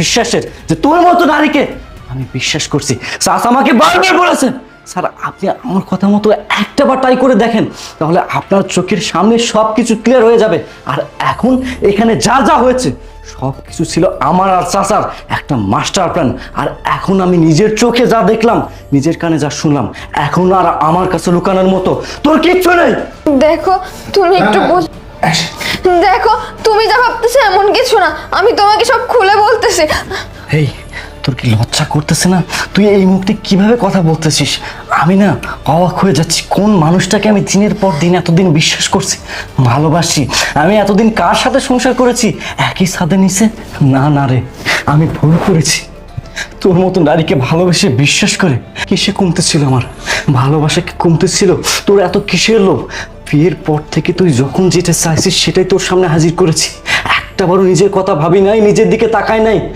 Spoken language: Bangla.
বিশ্বাসের যে তোর মতো নারীকে আমি বিশ্বাস করছি। স্যার আমাকে বারবার বলেছেন। স্যার আপনি আমার কথা মতো একটা বার ট্রাই করে দেখেন তাহলে আপনার চোখের সামনে সব কিছু ক্লিয়ার হয়ে যাবে। আর এখন এখানে যা যা হয়েছে সব কিছু ছিল আমার আর চাচার একটা মাস্টার প্ল্যান আর এখন আমি নিজের চোখে যা দেখলাম নিজের কানে যা শুনলাম এখন আর আমার কাছে লুকানোর মতো। তোর কিচ্ছু নেই। দেখো তুমি একটু বোঝ দেখো, তুমি যা ভাবতেছো এমন কিছু না। আমি তোমাকে সব খুলে বলতেছি। এই, তোর কি লজ্জা করতেছে না? তুই এই মুহূর্তে কীভাবে কথা বলতেছিস? আমি না অবাক হয়ে যাচ্ছি, কোন মানুষটাকে আমি দিনের পর দিন এতদিন বিশ্বাস করছি, ভালোবাসি, আমি এতদিন কার সাথে সংসার করেছি? একই সাথে নিছে না না রে, আমি ভুল করেছি। তোর মতো নারীকে ভালোবেসে বিশ্বাস করে কিসে কমতেছিল আমার? ভালোবাসা কি কমতেছিল? তোর এত কিসের লোভ? বিয়ের পর থেকে তুই যখন যেটা চাইছিস সেটাই তোর সামনে হাজির করেছি। একটা বারও নিজের কথা ভাবি নাই, নিজের দিকে তাকাই নাই।